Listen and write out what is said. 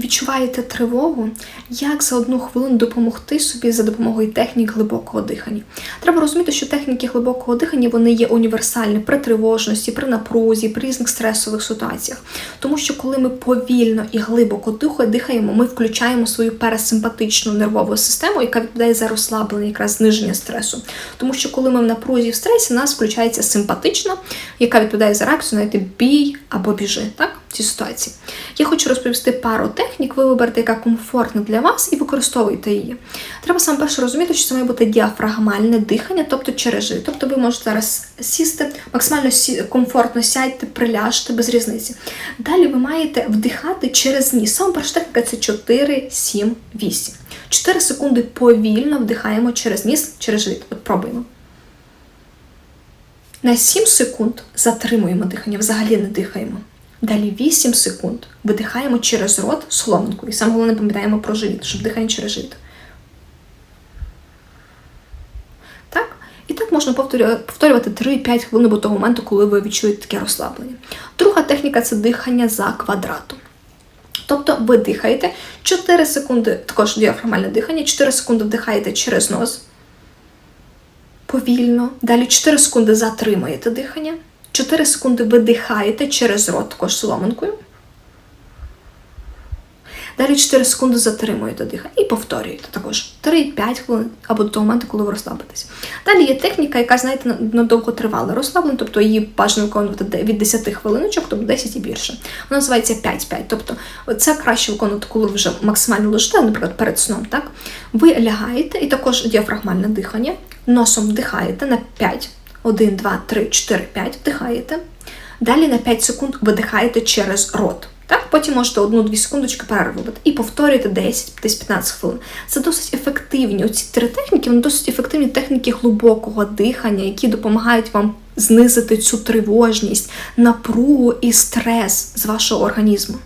відчуваєте тривогу, як за одну хвилину допомогти собі за допомогою технік глибокого дихання. Треба розуміти, що техніки глибокого дихання вони є універсальні при тривожності, при напрузі, при різних стресових ситуаціях. Тому що коли ми повільно і глибоко дихаємо, ми включаємо свою парасимпатичну нервову систему, яка відповідає за розслаблення, якраз зниження стресу. Тому що коли ми в напрузі в стресі, у нас включається симпатична, яка відповідає за реакцію, знаєте, бій або біжи. Так? Цій ситуації. Я хочу розповісти пару технік, ви виберете, яка комфортна для вас, і використовуйте її. Треба саме перше розуміти, що це має бути діафрагмальне дихання, тобто через живіт. Тобто ви можете зараз сісти, максимально комфортно сядьте, приляжте без різниці. Далі ви маєте вдихати через ніс. Саме перша техніка це 4, 7, 8. 4 секунди повільно вдихаємо через ніс, через живіт. От пробуємо. На 7 секунд затримуємо дихання, взагалі не дихаємо. Далі 8 секунд видихаємо через рот соломинкою. І саме головне пам'ятаємо про живіт, щоб дихання через живіт. Так? І так можна повторювати 3-5 хвилин до того моменту, коли ви відчуєте таке розслаблення. Друга техніка це дихання за квадратом. Тобто ви дихаєте 4 секунди, також діафрагмальне дихання, 4 секунди вдихаєте через нос повільно. Далі 4 секунди затримуєте дихання. 4 секунди видихаєте через рот, також соломинкою. Далі 4 секунди затримуєте дихання і повторюєте також 3-5 хвилин або до того моменту, коли ви розслабитесь. Далі є техніка, яка, знаєте, на- на довготривале розслаблення, тобто її бажано виконувати від 10 хвилиночок, тобто 10 і більше. Вона називається 5-5. Тобто це краще виконувати, коли ви вже максимально лежите, наприклад, перед сном. Так? Ви лягаєте і також діафрагмальне дихання, носом вдихаєте на 5. 1, 2, 3, 4, 5 вдихаєте. Далі на 5 секунд видихаєте через рот. Так, потім можете одну-дві секундочки перерву робити. І повторюєте 10, десь 15 хвилин. Це досить ефективні. Оці три техніки, вони досить ефективні техніки глибокого дихання, які допомагають вам знизити цю тривожність, напругу і стрес з вашого організму.